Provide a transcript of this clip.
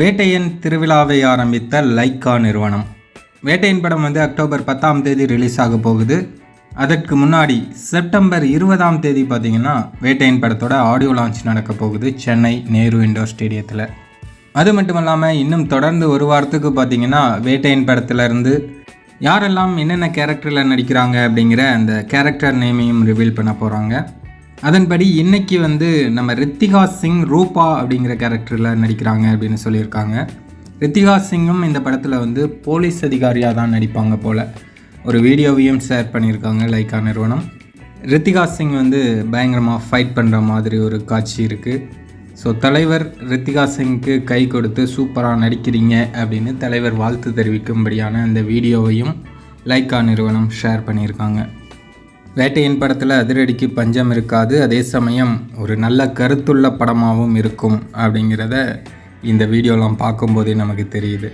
வேட்டையன் திருவிழாவை ஆரம்பித்த லைக்கா நிறுவனம். வேட்டையன் படம் வந்து அக்டோபர் பத்தாம் தேதி ரிலீஸ் ஆக போகுது. அதற்கு முன்னாடி செப்டம்பர் இருபதாம் தேதி பார்த்தீங்கன்னா வேட்டையன் படத்தோட ஆடியோ லான்ச் நடக்க போகுது சென்னை நேரு இண்டோர் ஸ்டேடியத்தில் அது மட்டும் இல்லாமல் இன்னும் தொடர்ந்து ஒரு வாரத்துக்கு பார்த்தீங்கன்னா வேட்டையன் படத்துலேருந்து யாரெல்லாம் என்னென்ன கேரக்டரில் நடிக்கிறாங்க அப்படிங்கிற அந்த கேரக்டர் நேமையும் ரிவீல் பண்ண போகிறாங்க அதன்படி இன்னைக்கு வந்து நம்ம ரித்திகா சிங் ரூபா அப்படிங்கிற கேரக்டரில் நடிக்கிறாங்க அப்படின்னு சொல்லியிருக்காங்க. ரித்திகா சிங்கும் இந்த படத்தில் வந்து போலீஸ் அதிகாரியாக தான் நடிப்பாங்க போல். ஒரு வீடியோவையும் ஷேர் பண்ணியிருக்காங்க லைக்கா நிறுவனம். ரித்திகா சிங் வந்து பயங்கரமாக ஃபைட் பண்ணுற மாதிரி ஒரு காட்சி இருக்குது ஸோ தலைவர் ரித்திகா சிங்க்கு கை கொடுத்து சூப்பராக நடிக்கிறீங்க அப்படின்னு தலைவர் வாழ்த்து தெரிவிக்கும்படியான அந்த வீடியோவையும் லைக்கா நிறுவனம் ஷேர் பண்ணியிருக்காங்க. வேட்டையின் படத்தில் அதிரடிக்கு பஞ்சம் இருக்காது. அதே சமயம் ஒரு நல்ல கருத்துள்ள படமாகவும் இருக்கும் அப்படிங்கிறத இந்த வீடியோலாம் பார்க்கும்போதே நமக்கு தெரியுது.